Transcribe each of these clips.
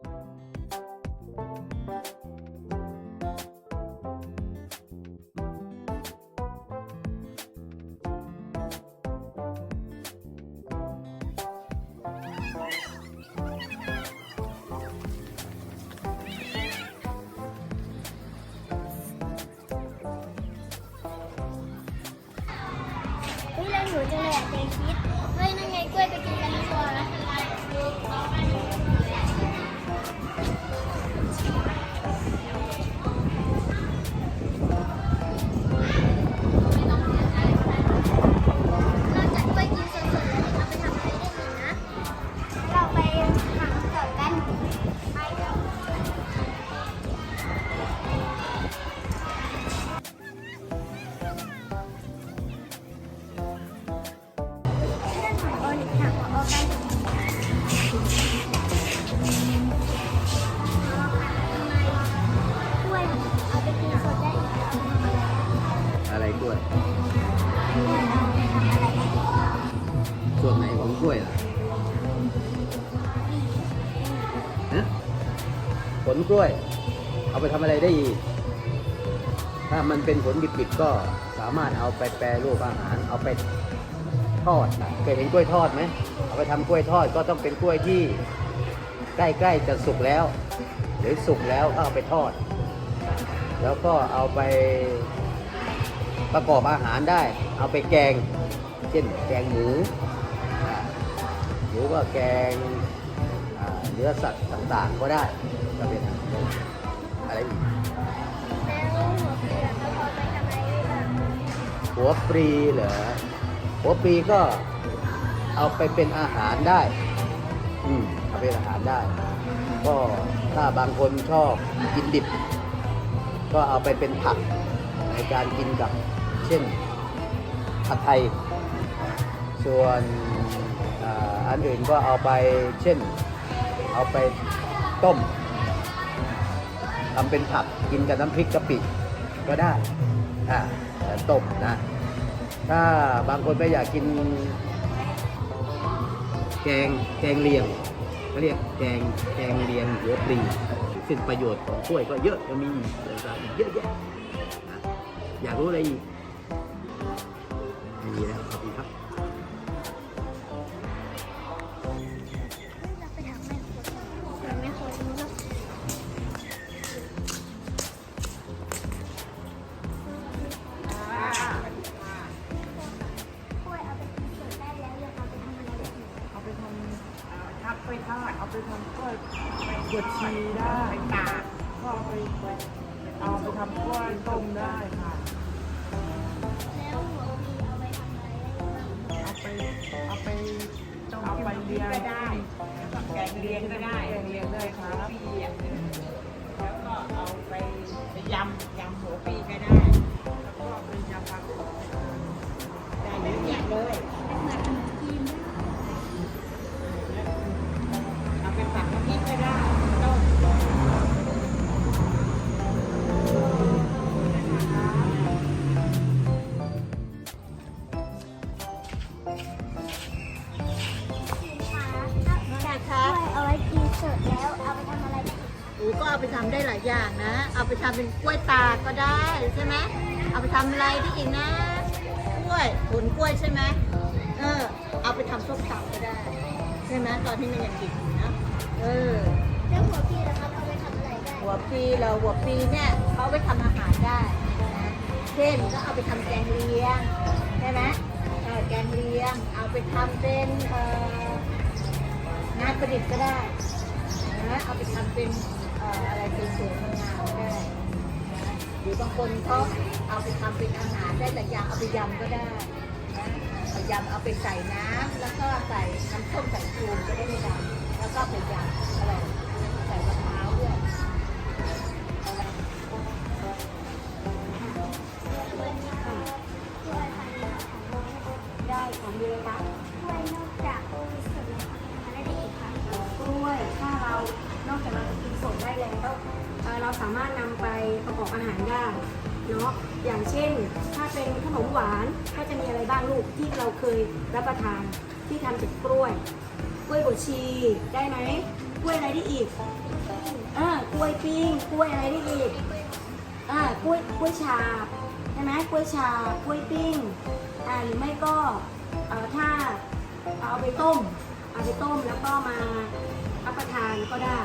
เฮ้ยเราหิวจังเลยอะเจคิดเฮ้ยนั่นไงกล้วยไปกินกันดีกว่าน Thank you. กล้วยล่ะฮะผลกล้วย เอาไปทำอะไรได้อีก ถ้ามันเป็นผลดิบๆก็สามารถเอาไปแปรรูปอาหาร เอาไปทอดเคยเห็นกล้วยทอดไหมเอาไปทำกล้วยทอดก็ต้องเป็นกล้วยที่ใกล้ๆจะสุกแล้ว หรือสุกแล้วก็เอาไปทอด แล้วก็เอาไปประกอบอาหารได้ เอาไปแกง เช่นแกงหมู รือว่าแกงเนื้อสัตว์ต่างๆก็ได้ก็เป็นอะไรอีกแล้วหัวเกลือเขาเอาไปทำอะไรได้บ้างหัวปรีเหรอหัวปรีก็เอาไปเป็นอาหารได้ อืมเอาเป็นอาหารได้ ก็ถ้าบางคนชอบกินดิบ ก็เอาไปเป็นผักในการกินกับ เช่นผัดไทย ส่วน อันอื่นก็เอาไปเช่น เอาไปต้มทำเป็นผักกินกับน้ำพริกกะปิก็ได้อ่าต้มนะ ถ้าบางคนไม่อยากกิน แกงแกงเลียงเขาเรียกแกงแกงเลียงหัวปลีซึ่งประโยชน์ของกล้วยก็เยอะจะมีต่างๆเยอะแยะนะอยากรู้อะไรอีกมีแล้วขอบคุณครับ ไปทำกล้วยบวชชีได้ไปตากก็เอาไปเอาไปทำกล้วยต้มได้ค่ะ แล้วหัวปีเอาไปทำอะไรได้บ้างเอาไปเอาไปเอาไปเลี้ยงก็ได้แกงเลี้ยงก็ได้แกงเลี้ยงได้ครับแล้วก็เอาไปยำยำหัวปีก็ได้ แล้วก็เอาไปยำผักได้เยอะแยะเลย เอาไปทำได้หลายอย่างนะ เอาไปทำเป็นกล้วยตากก็ได้ใช่ไหมเอาไปทำอะไรได้อีกนะ กล้วยผลกล้วยใช่ไหมเออ เอาไปทำส้มตำก็ได้ใช่ไหมตอนที่มันยังดิบอยู่นะ เออแล้วหัวปลีล่ะครับเอาไปทำอะไรได้ หัวปีเราหัวปีเนี่ยเขาเอาไปทำอาหารได้นะเช่นก็เอาไปทำแกงเลียงใช่ไหมเออแกงเลียง เอาไปทำเป็นเอ่องานประดิษฐ์ก็ได้นะเอาไปทำเป็น บางคนเขาเอาไปทำเป็นอาหารได้แต่อย่างเอาไปยำก็ได้นะเอายำเอาไปใส่น้ำแล้วก็ใส่น้ำส้มใส่ชูก็ได้ไม่ดำแล้วก็เอาไปยำ เราสามารถนำไปประกอบอาหารได้เนาะอย่างเช่น ถ้าเป็นขนมหวานก็จะมีอะไรบ้างลูกที่เราเคยรับประทานที่ทำจากกล้วย กล้วยบดชีได้ไหมกล้วยอะไรได้อีกเออกล้วยปิ้งกล้วยอะไรได้อีกอ่ากล้วยกล้วยฉาใช่ไหมกล้วยฉากล้วยปิ้งอ่าหรือไม่ก็เอ่อถ้าเอาไปต้ม เอาไปต้มแล้วก็มารับประทานก็ได้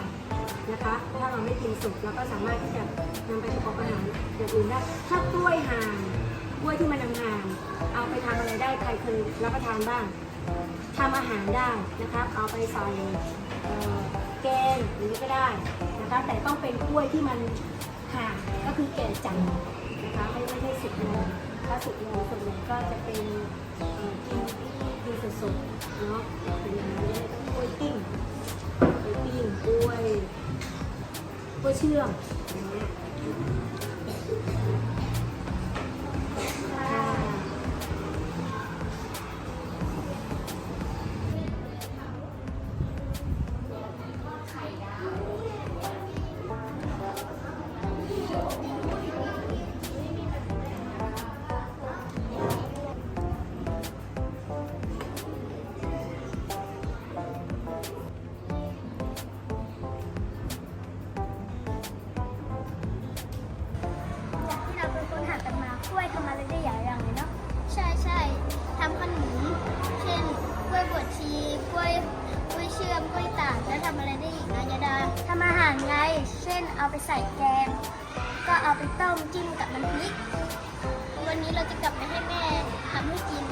นะคะ ถ้าเราไม่กินสุกเราก็สามารถที่จะนำไปประกอบอาหารอย่างอื่นได้ ถ้ากล้วยห่างกล้วยที่มันห่างเอาไปทำอะไรได้ใครเคยรับประทานบ้างทำอาหารได้นะครับเอาไปใส่เอ่อแกงหรือก็ได้นะคะ แต่ต้องเป็นกล้วยที่มันห่างก็คือแก่จัดนะคะไม่ไม่ใช่สุกโลงถ้าสุกโลงส่วนใหญ่ก็จะเป็นกินกินสดๆเนาะเป็นอย่างนี้เลยต้องกล้วยปิ้ง ไปปิ้งกล้วยกล้วยเชื่อมอย่างเงี้ยค่ดาว ก็ทำอะไรได้อีกนะยาดาทำอาหารไง เช่นเอาไปใส่แกง ก็เอาไปต้มจิ้มกับมันำพริก วันนี้เราจะกลับไปให้แม่ทำให้กิน